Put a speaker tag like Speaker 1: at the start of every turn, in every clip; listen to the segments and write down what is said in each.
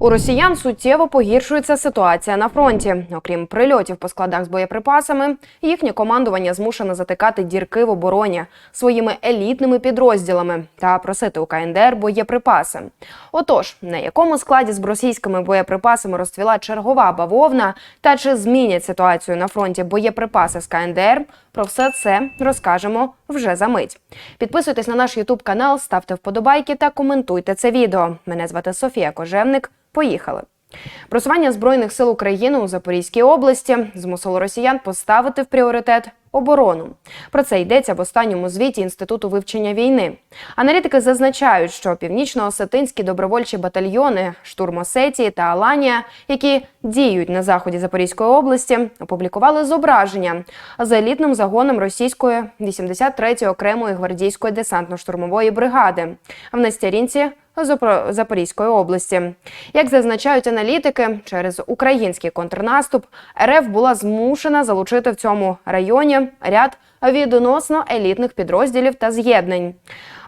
Speaker 1: У росіян суттєво погіршується ситуація на фронті. Окрім прильотів по складах з боєприпасами, їхнє командування змушене затикати дірки в обороні своїми елітними підрозділами та просити у КНДР боєприпаси. Отож, на якому складі з російськими боєприпасами розцвіла чергова бавовна, та чи змінять ситуацію на фронті боєприпаси з КНДР? Про все це розкажемо вже за мить. Підписуйтесь на наш Ютуб канал, ставте вподобайки та коментуйте це відео. Мене звати Софія Кожевник. Поїхали. Просування збройних сил України у Запорізькій області змусило росіян поставити в пріоритет оборону. Про це йдеться в останньому звіті інституту вивчення війни. Аналітики зазначають, що північно-осетинські добровольчі батальйони штурм Осетії та Аланія, які діють на заході Запорізької області, опублікували зображення з елітним загоном російської 83-ї окремої гвардійської десантно-штурмової бригади в Нестерінці Запо- Запорізької області. Як зазначають аналітики, через український контрнаступ РФ була змушена залучити в цьому районі ряд відносно елітних підрозділів та з'єднань.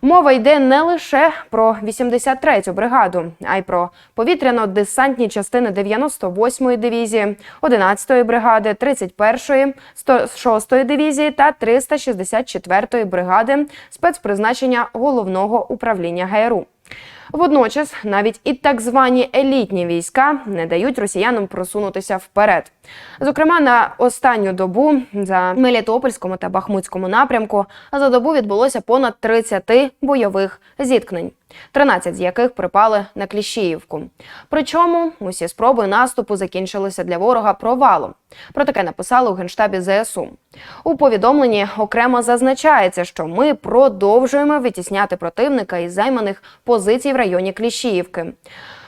Speaker 1: Мова йде не лише про 83-ю бригаду, а й про повітряно-десантні частини 98-ї дивізії, 11-ї бригади, 31-ї, 106-ї дивізії та 364-ї бригади спецпризначення головного управління ГРУ. Водночас навіть і так звані елітні війська не дають росіянам просунутися вперед. Зокрема, на останню добу за Мелітопольському та Бахмутському напрямку за добу відбулося понад 30 бойових зіткнень, 13 з яких припали на Кліщіївку. Причому усі спроби наступу закінчилися для ворога провалом. Про таке написали у генштабі ЗСУ. У повідомленні окремо зазначається, що ми продовжуємо витісняти противника із займаних позицій в районі Кліщіївки.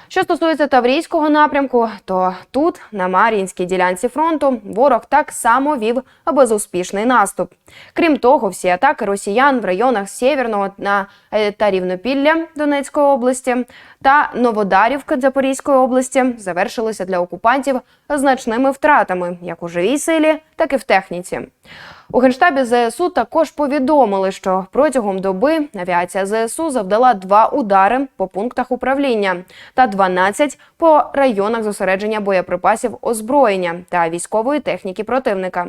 Speaker 1: Що стосується Таврійського напрямку, то тут, на Мар'їнській ділянці фронту, ворог так само вів безуспішний наступ. Крім того, всі атаки росіян в районах Сєвєрного е, та Рівнопілля Донецької області та Новодарівки Запорізької області завершилися для окупантів значними втратами як у живій силі, так і в техніці. У генштабі ЗСУ також повідомили, що протягом доби авіація ЗСУ завдала два удари по пунктах управління та 12 по районах зосередження боєприпасів озброєння та військової техніки противника.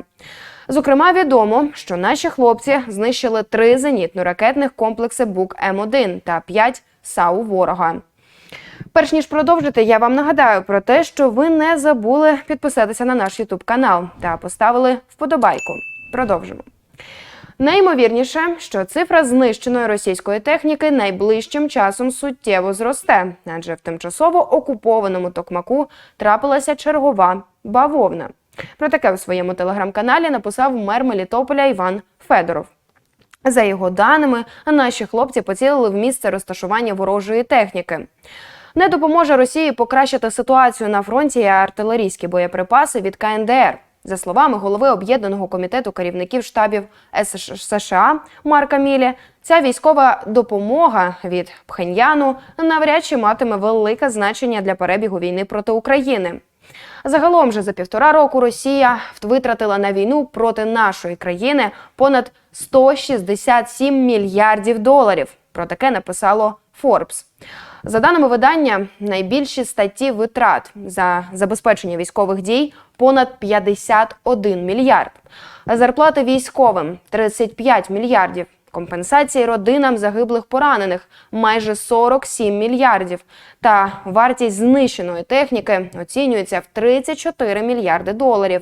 Speaker 1: Зокрема, відомо, що наші хлопці знищили три зенітно-ракетних комплекси БУК М1 та п'ять САУ ворога. Перш ніж продовжити, я вам нагадаю про те, що ви не забули підписатися на наш Ютуб канал та поставили вподобайку. Продовжимо. Найімовірніше, що цифра знищеної російської техніки найближчим часом суттєво зросте, адже в тимчасово окупованому Токмаку трапилася чергова бавовна. Про таке у своєму телеграм-каналі написав мер Мелітополя Іван Федоров. За його даними, наші хлопці поцілили в місце розташування ворожої техніки. Не допоможе Росії покращити ситуацію на фронті і артилерійські боєприпаси від КНДР. За словами голови об'єднаного комітету керівників штабів США Марка Мілі, ця військова допомога від Пхеньяну навряд чи матиме велике значення для перебігу війни проти України. Загалом же за півтора року Росія витратила на війну проти нашої країни понад 167 мільярдів доларів. Про таке написало Forbes. За даними видання, найбільші статті витрат за забезпечення військових дій понад 51 мільярд. Зарплати військовим 35 мільярдів. Компенсації родинам загиблих поранених майже 47 мільярдів. Та вартість знищеної техніки оцінюється в 34 мільярди доларів.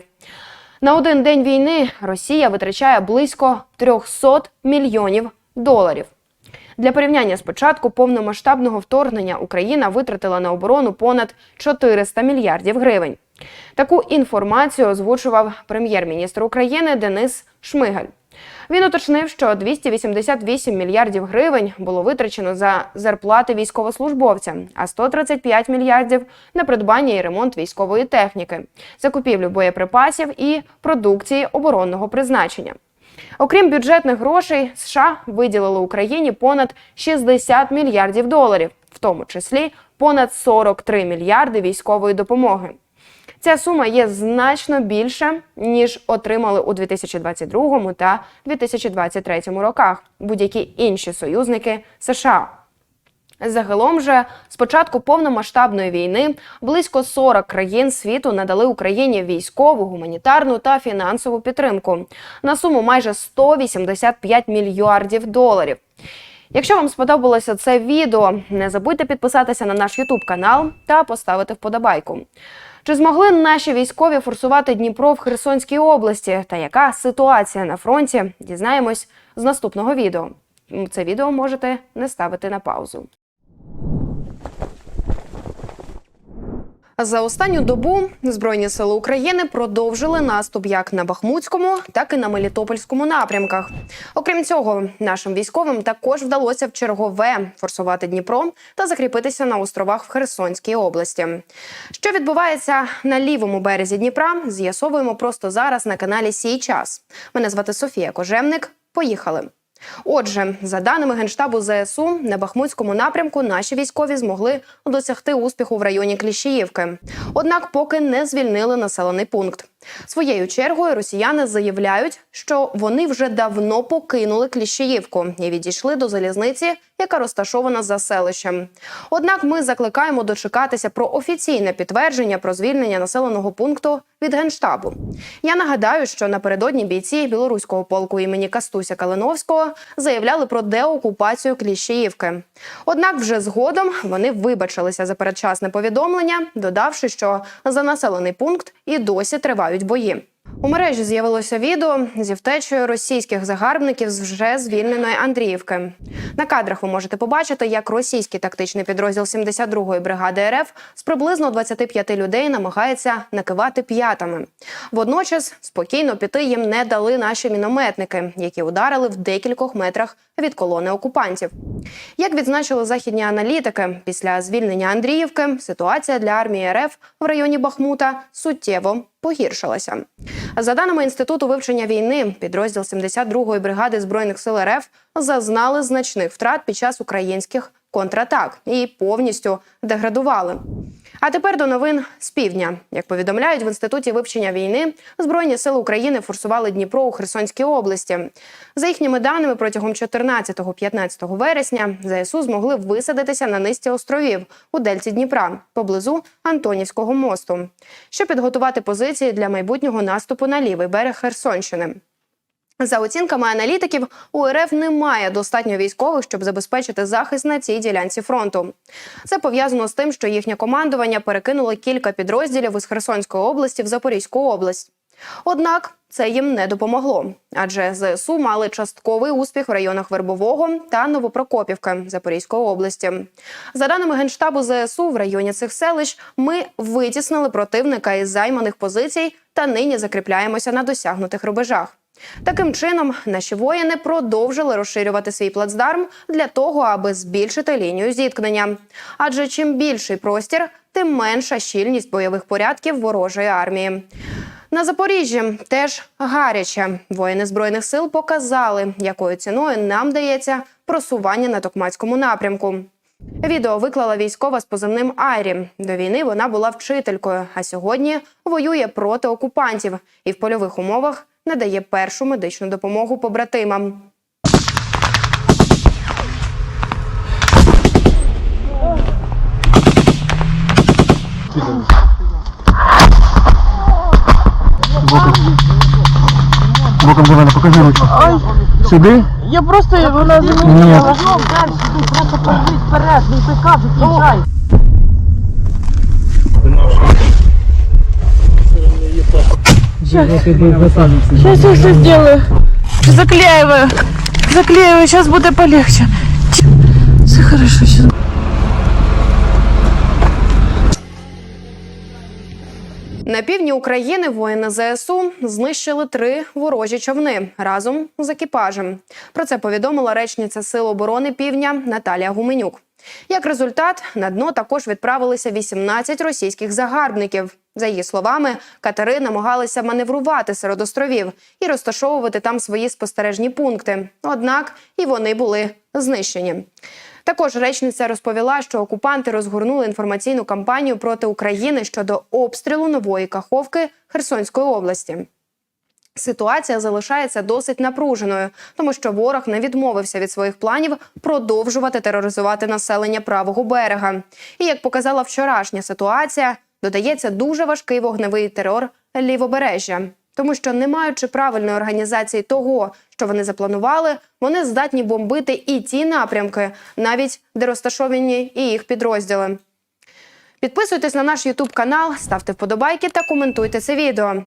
Speaker 1: На один день війни Росія витрачає близько 300 мільйонів доларів. Для порівняння з початку повномасштабного вторгнення Україна витратила на оборону понад 400 мільярдів гривень. Таку інформацію озвучував прем'єр-міністр України Денис Шмигаль. Він уточнив, що 288 мільярдів гривень було витрачено за зарплати військовослужбовцям, а 135 мільярдів на придбання і ремонт військової техніки, закупівлю боєприпасів і продукції оборонного призначення. Окрім бюджетних грошей, США виділили Україні понад 60 мільярдів доларів, в тому числі понад 43 мільярди військової допомоги. Ця сума є значно більша, ніж отримали у 2022 та 2023 роках будь-які інші союзники США. Загалом же з початку повномасштабної війни близько 40 країн світу надали Україні військову, гуманітарну та фінансову підтримку на суму майже 185 мільярдів доларів. Якщо вам сподобалося це відео, не забудьте підписатися на наш Ютуб канал та поставити вподобайку. Чи змогли наші військові форсувати Дніпро в Херсонській області? Та яка ситуація на фронті? Дізнаємось з наступного відео. Це відео можете не ставити на паузу. За останню добу Збройні сили України продовжили наступ як на Бахмутському, так і на Мелітопольському напрямках. Окрім цього, нашим військовим також вдалося в чергове форсувати Дніпро та закріпитися на островах в Херсонській області. Що відбувається на лівому березі Дніпра, з'ясовуємо просто зараз на каналі Сій час. Мене звати Софія Кожевник. Поїхали. Отже, за даними генштабу ЗСУ, на Бахмутському напрямку наші військові змогли досягти успіху в районі Кліщіївки. Однак, поки не звільнили населений пункт. Своєю чергою росіяни заявляють, що вони вже давно покинули Кліщіївку і відійшли до залізниці, яка розташована за селищем. Однак ми закликаємо дочекатися про офіційне підтвердження про звільнення населеного пункту від генштабу. Я нагадаю, що напередодні бійці білоруського полку імені Кастуся Калиновського заявляли про деокупацію Кліщіївки. Однак, вже згодом вони вибачилися за передчасне повідомлення, додавши, що за населений пункт і досі тривають бої. У мережі з'явилося відео зі втечею російських загарбників з вже звільненої Андріївки. На кадрах ви можете побачити, як російський тактичний підрозділ 72-ї бригади РФ з приблизно 25 людей намагається накивати п'ятами. Водночас спокійно піти їм не дали наші мінометники, які ударили в декількох метрах від колони окупантів. Як відзначили західні аналітики, після звільнення Андріївки ситуація для армії РФ в районі Бахмута суттєво погіршилася. За даними інституту вивчення війни, підрозділ 72-ї бригади збройних сил РФ зазнали значних втрат під час українських контратак і повністю деградували. А тепер до новин з півдня. Як повідомляють в інституті вивчення війни, збройні сили України форсували Дніпро у Херсонській області. За їхніми даними, протягом 14-15 вересня ЗСУ змогли висадитися на низці островів у Дельті Дніпра поблизу Антонівського мосту, щоб підготувати позиції для майбутнього наступу на лівий берег Херсонщини. За оцінками аналітиків, у РФ немає достатньо військових, щоб забезпечити захист на цій ділянці фронту. Це пов'язано з тим, що їхнє командування перекинуло кілька підрозділів із Херсонської області в Запорізьку область. Однак це їм не допомогло, адже ЗСУ мали частковий успіх в районах Вербового та Новопрокопівки Запорізької області. За даними генштабу ЗСУ, в районі цих селищ ми витіснили противника із займаних позицій та нині закріпляємося на досягнутих рубежах. Таким чином, наші воїни продовжили розширювати свій плацдарм для того, аби збільшити лінію зіткнення. Адже чим більший простір, тим менша щільність бойових порядків ворожої армії. На Запоріжжі теж гаряче. Воїни збройних сил показали, якою ціною нам дається просування на токмацькому напрямку. Відео виклала військова з позивним Айрі. До війни вона була вчителькою, а сьогодні воює проти окупантів і в польових умовах надає першу медичну допомогу побратимам.
Speaker 2: Боком давай, ну, покажи ручку. Сюди?
Speaker 3: Я просто вона
Speaker 2: Ні.
Speaker 3: замінила. Просто повзи вперед, не ти кажуть, їжджай. Сейчас я все сделаю. Заклеиваю. Заклеиваю, сейчас будет полегче. Все хорошо, сейчас.
Speaker 1: На півдні України воїни ЗСУ знищили три ворожі човни разом з екіпажем. Про це повідомила речниця Сил оборони Півдня Наталія Гуменюк. Як результат, на дно також відправилися 18 російських загарбників. За її словами, катери намагалися маневрувати серед островів і розташовувати там свої спостережні пункти. Однак і вони були знищені. Також речниця розповіла, що окупанти розгорнули інформаційну кампанію проти України щодо обстрілу нової каховки Херсонської області. Ситуація залишається досить напруженою, тому що ворог не відмовився від своїх планів продовжувати тероризувати населення правого берега. І як показала вчорашня ситуація, додається дуже важкий вогневий терор лівобережжя. Тому що, не маючи правильної організації того, що вони запланували, вони здатні бомбити і ті напрямки, навіть де розташовані і їх підрозділи. Підписуйтесь на наш Ютуб канал, ставте вподобайки та коментуйте це відео.